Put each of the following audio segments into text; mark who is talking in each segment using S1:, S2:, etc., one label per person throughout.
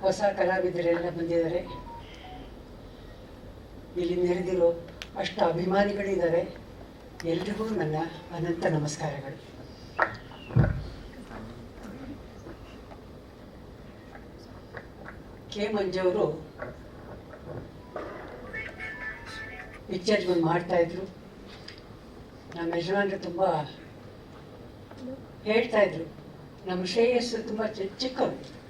S1: ಹೊಸ ಕಲಾವಿದರೆಲ್ಲ ಬಂದಿದ್ದಾರೆ. ಇಲ್ಲಿ ನೆರೆದಿರೋ ಅಷ್ಟು ಅಭಿಮಾನಿಗಳಿದ್ದಾರೆ. ಎಲ್ರಿಗೂ ನನ್ನ ಅನಂತ ನಮಸ್ಕಾರಗಳು. ಕೆ ಮಂಜವರು ಪಿಕ್ಚರ್ಗಳು ಮಾಡ್ತಾ ಇದ್ರು. ನಮ್ಮ ಯಜಮಾನರು ತುಂಬ ಹೇಳ್ತಾ ಇದ್ರು. ನಮ್ಮ ಶ್ರೇಯಸ್ಸು ತುಂಬ ಚಿಕ್ಕವರು.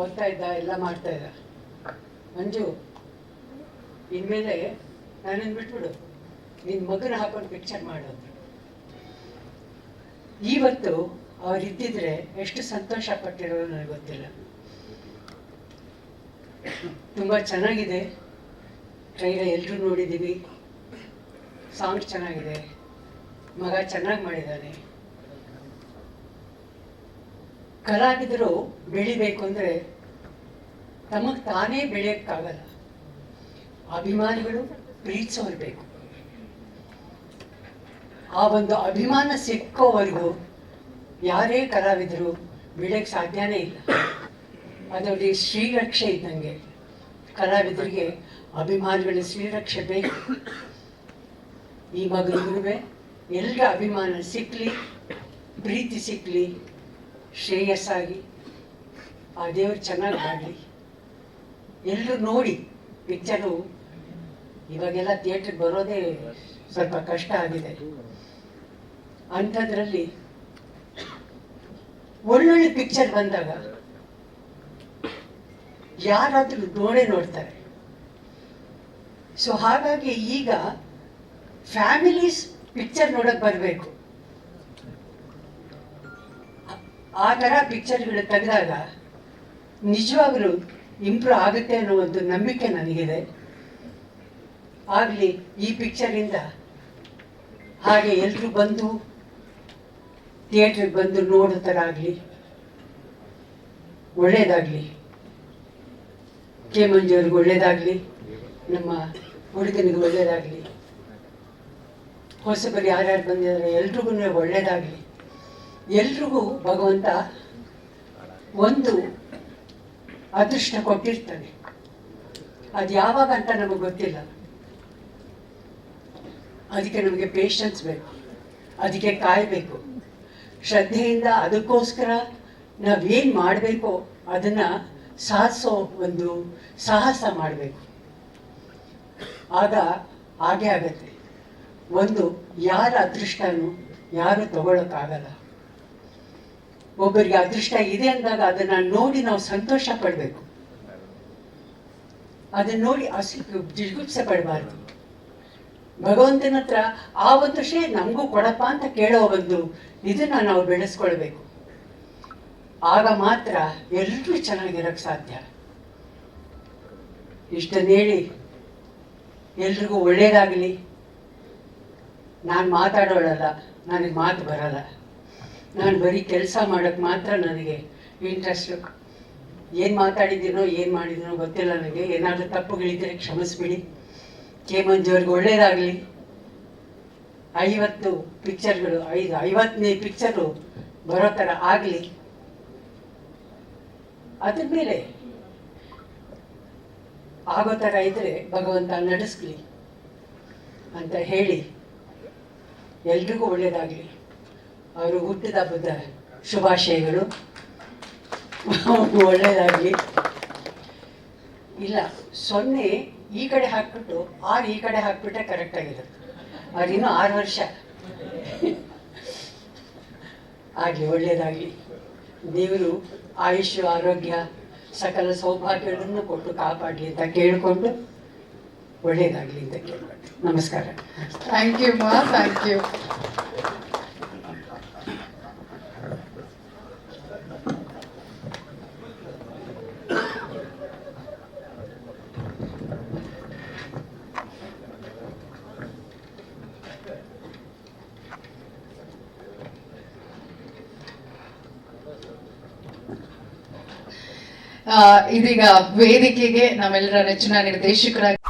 S1: ಓದ್ತಾ ಇದ್ದ, ಎಲ್ಲ ಮಾಡ್ತಾ ಇದ್ದ. ಮಂಜು, ಇನ್ಮೇಲೆ ನನ್ನನ್ನು ಬಿಟ್ಬಿಡು. ನಿನ್ನ ಮಗನ ಹಾಕೊಂಡು ಪಿಕ್ಚರ್ ಮಾಡು ಇವತ್ತು ಅವರಿದ್ದಿದ್ರೆ ಎಷ್ಟು ಸಂತೋಷ ಪಟ್ಟಿರೋ ನನಗೆ ಗೊತ್ತಿಲ್ಲ. ತುಂಬ ಚೆನ್ನಾಗಿದೆ. ಟ್ರೈಲರ್ ಎಲ್ಲರೂ ನೋಡಿದ್ದೀವಿ ಸಾಂಗ್ ಚೆನ್ನಾಗಿದೆ. ಮಗ ಚೆನ್ನಾಗಿ ಮಾಡಿದ್ದಾನೆ ಕಲಾವಿದರು ಬೆಳಿಬೇಕು ಅಂದರೆ ತಮಗೆ ತಾನೇ ಬೆಳೆಯೋಕ್ಕಾಗಲ್ಲ. ಅಭಿಮಾನಿಗಳು ಪ್ರೀತಿಸೋರು ಬೇಕು. ಆ ಒಂದು ಅಭಿಮಾನ ಸಿಕ್ಕೋವರೆಗೂ ಯಾರೇ ಕಲಾವಿದರು ಬೆಳೆಯಕ್ಕೆ ಸಾಧ್ಯನೇ ಇಲ್ಲ. ಅದರಲ್ಲಿ ಶ್ರೀರಕ್ಷೆ ಇದ್ದಂಗೆ. ಕಲಾವಿದರಿಗೆ ಅಭಿಮಾನಿಗಳ ಶ್ರೀರಕ್ಷೆ ಬೇಕು. ಈ ಮಗನಿಗೂ ಎಲ್ಲರ ಅಭಿಮಾನ ಸಿಕ್ಕಲಿ ಪ್ರೀತಿ ಸಿಕ್ಕಲಿ ಶ್ರೇಯಸ್ಸಾಗಿ. ಆ ದೇವರು ಚೆನ್ನಾಗಿ ಮಾಡಲಿ ಎಲ್ಲರೂ ನೋಡಿ ಪಿಕ್ಚರು ಇವಾಗೆಲ್ಲ ಥಿಯೇಟ್ರಿಗೆ ಬರೋದೇ ಸ್ವಲ್ಪ ಕಷ್ಟ ಆಗಿದೆ. ಅಂಥದ್ರಲ್ಲಿ ಒಳ್ಳೊಳ್ಳೆ ಪಿಕ್ಚರ್ ಬಂದಾಗ ಯಾರಾದರೂ ನೋಡೇ ನೋಡ್ತಾರೆ. ಸೊ ಹಾಗಾಗಿ ಈಗ ಫ್ಯಾಮಿಲೀಸ್ ಪಿಕ್ಚರ್ ನೋಡಕ್ಕೆ ಬರಬೇಕು. ಆ ಥರ ಪಿಕ್ಚರ್ಗಳು ತೆಗೆದಾಗ ನಿಜವಾಗ್ಲೂ ಇಂಪ್ರೂವ್ ಆಗುತ್ತೆ ಅನ್ನೋ ಒಂದು ನಂಬಿಕೆ ನನಗಿದೆ. ಆಗಲಿ, ಈ ಪಿಕ್ಚರಿಂದ ಹಾಗೆ ಎಲ್ಲರೂ ಬಂದು ಥಿಯೇಟ್ರಿಗೆ ಬಂದು ನೋಡೋ ಥರ ಆಗಲಿ, ಒಳ್ಳೇದಾಗಲಿ, ಕೆ ಮಂಜುವ್ರಿಗೆ ಒಳ್ಳೇದಾಗಲಿ, ನಮ್ಮ ಹುಡುಗನಿಗೆ ಒಳ್ಳೇದಾಗಲಿ, ಹೊಸಬರು ಯಾರ್ಯಾರು ಬಂದಿದ್ದಾರೆ ಎಲ್ರಿಗೂ ಒಳ್ಳೇದಾಗಲಿ. ಎಲ್ರಿಗೂ ಭಗವಂತ ಒಂದು ಅದೃಷ್ಟ ಕೊಟ್ಟಿರ್ತಾನೆ ಅದು ಯಾವಾಗ ಅಂತ ನಮಗೆ ಗೊತ್ತಿಲ್ಲ. ಅದಕ್ಕೆ ನಮಗೆ ಪೇಷನ್ಸ್ ಬೇಕು. ಅದಕ್ಕೆ ಕಾಯಬೇಕು. ಶ್ರದ್ಧೆಯಿಂದ ಅದಕ್ಕೋಸ್ಕರ ನಾವೇನು ಮಾಡಬೇಕು ಅದನ್ನು ಸಾಧಿಸೋ ಒಂದು ಸಾಹಸ ಮಾಡಬೇಕು. ಆಗ ಹಾಗೆ ಆಗತ್ತೆ. ಒಂದು ಯಾರ ಅದೃಷ್ಟನೂ ಯಾರು ತಗೊಳಕ್ಕಾಗಲ್ಲ. ಒಬ್ಬರಿಗೆ ಅದೃಷ್ಟ ಇದೆ ಅಂದಾಗ ಅದನ್ನ ನೋಡಿ ನಾವು ಸಂತೋಷ ಪಡಬೇಕು. ಅದನ್ನ ನೋಡಿ ಜಿಗುಪ್ಸ ಪಡಬಾರ್ದು. ಭಗವಂತನ ಹತ್ರ ಆ ಒಂದು ಶ್ರೇ ನಮಗೂ ಕೊಡಪ್ಪ ಅಂತ ಕೇಳೋ ಒಂದು ಇದನ್ನ ನಾವು ಬೆಳೆಸ್ಕೊಳ್ಬೇಕು. ಆಗ ಮಾತ್ರ ಎಲ್ಲರೂ ಚೆನ್ನಾಗಿರಕ್ ಸಾಧ್ಯ. ಇಷ್ಟನ್ನ ಹೇಳಿ, ಎಲ್ರಿಗೂ ಒಳ್ಳೇದಾಗಲಿ. ನಾನು ಮಾತಾಡೋಳಲ್ಲ, ನನಗೆ ಮಾತು ಬರಲ್ಲ. ನಾನು ಬರೀ ಕೆಲಸ ಮಾಡೋಕ್ಕೆ ಮಾತ್ರ ನನಗೆ ಇಂಟ್ರೆಸ್ಟ್ ಏನು ಮಾತಾಡಿದ್ದೀನೋ, ಏನು ಮಾಡಿದ್ದೀನೋ ಗೊತ್ತಿಲ್ಲ ನನಗೆ. ಏನಾದರೂ ತಪ್ಪುಗಳಿದ್ದರೆ ಕ್ಷಮಿಸ್ಬಿಡಿ. ಕೆ ಮಂಜುವ್ರಿಗೆ ಒಳ್ಳೆಯದಾಗಲಿ ಐವತ್ತು ಪಿಕ್ಚರ್ಗಳು ಐದು, ಐವತ್ತನೇ ಪಿಕ್ಚರು ಬರೋ ಥರ ಆಗಲಿ. ಅದ್ರ ಮೇಲೆ ಆಗೋ ಥರ ಇದ್ದರೆ ಭಗವಂತ ನಡೆಸ್ಲಿ ಅಂತ ಹೇಳಿ ಎಲ್ರಿಗೂ ಒಳ್ಳೇದಾಗಲಿ. ಅವರು ಹುಟ್ಟಿದ ಹಬ್ಬದ ಶುಭಾಶಯಗಳು. ಒಳ್ಳೆಯದಾಗಲಿ. ಇಲ್ಲ, ಸೊನ್ನೆ ಈ ಕಡೆ ಹಾಕ್ಬಿಟ್ಟು, ಆರು ಈ ಕಡೆ ಹಾಕ್ಬಿಟ್ರೆ ಕರೆಕ್ಟ್ ಆಗಿರುತ್ತೆ. ಅವ್ರು ಆರು ವರ್ಷ. ಆಗಲಿ, ಒಳ್ಳೆಯದಾಗಲಿ. ದೇವರು ಆಯುಷ್ಯ ಆರೋಗ್ಯ, ಸಕಲ ಸೌಭಾಗ್ಯಗಳನ್ನು ಕೊಟ್ಟು ಕಾಪಾಡಲಿ ಅಂತ ಕೇಳಿಕೊಂಡು ಒಳ್ಳೆಯದಾಗಲಿ ಅಂತ ಕೇಳ್ಕೊಂಡು ನಮಸ್ಕಾರ.
S2: ಥ್ಯಾಂಕ್ ಯು ಮಾ ಥ್ಯಾಂಕ್ ಯು ಇದೀಗ ವೇದಿಕೆಗೆ ನಮ್ಮೆಲ್ಲರ ನೆಚ್ಚಿನ ನಿರ್ದೇಶಕರಾಗಿ